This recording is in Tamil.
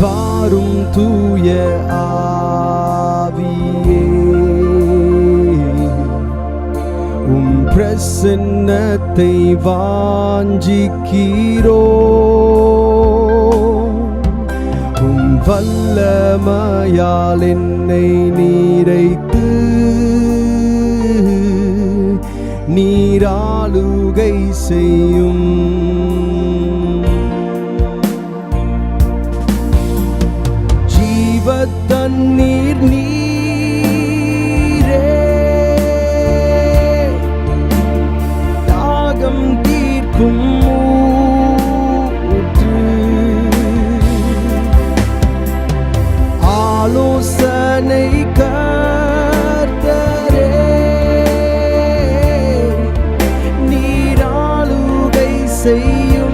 வாரும் தூய ஆவியே. உம் பிரசன்னத்தை வாஞ்சிக்கிறோ. உம் வல்லமையால் என்னை நீரைத்து நீராளுகை செய்யும். ஜீவத்தண்ணீர் நீரே. தாகம் தீர்க்கும் ஆலோசனை கர்த்தரே. நீராளுகை செய்யும்